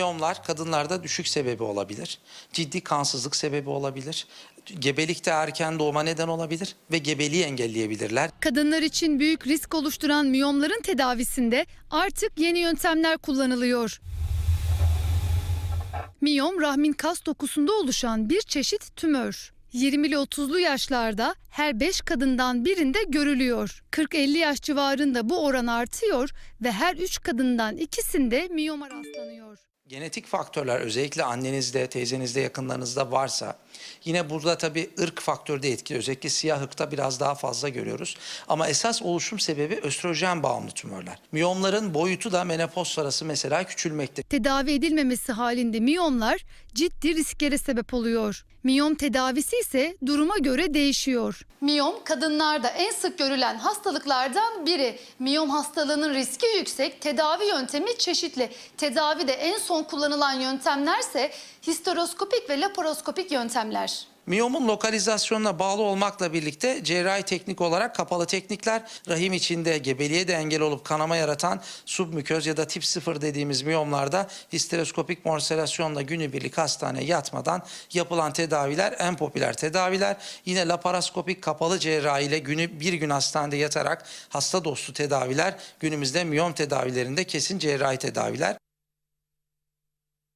Miyomlar kadınlarda düşük sebebi olabilir. Ciddi kansızlık sebebi olabilir. Gebelikte erken doğuma neden olabilir ve gebeliği engelleyebilirler. Kadınlar için büyük risk oluşturan miyomların tedavisinde artık yeni yöntemler kullanılıyor. Miyom rahmin kas dokusunda oluşan bir çeşit tümör. 20 ile 30'lu yaşlarda her 5 kadından birinde görülüyor. 40-50 yaş civarında bu oran artıyor ve her 3 kadından ikisinde miyoma rastlanıyor. Genetik faktörler özellikle annenizde, teyzenizde, yakınlarınızda varsa yine burada tabii ırk faktörü de etkili. Özellikle siyah ırkta biraz daha fazla görüyoruz. Ama esas oluşum sebebi östrojen bağımlı tümörler. Miyomların boyutu da menopoz sonrası mesela küçülmekte. Tedavi edilmemesi halinde miyomlar ciddi risklere sebep oluyor. Miyom tedavisi ise duruma göre değişiyor. Miyom kadınlarda en sık görülen hastalıklardan biri. Miyom hastalığının riski yüksek, tedavi yöntemi çeşitli. Tedavide en son kullanılan yöntemlerse histeroskopik ve laparoskopik yöntemler. Miyomun lokalizasyonuna bağlı olmakla birlikte cerrahi teknik olarak kapalı teknikler rahim içinde gebeliğe de engel olup kanama yaratan submüköz ya da tip 0 dediğimiz miyomlarda histeroskopik morsellasyonla günübirlik hastaneye yatmadan yapılan tedaviler en popüler tedaviler. Yine laparoskopik kapalı cerrahi ile günü bir gün hastanede yatarak hasta dostu tedaviler günümüzde miyom tedavilerinde kesin cerrahi tedaviler.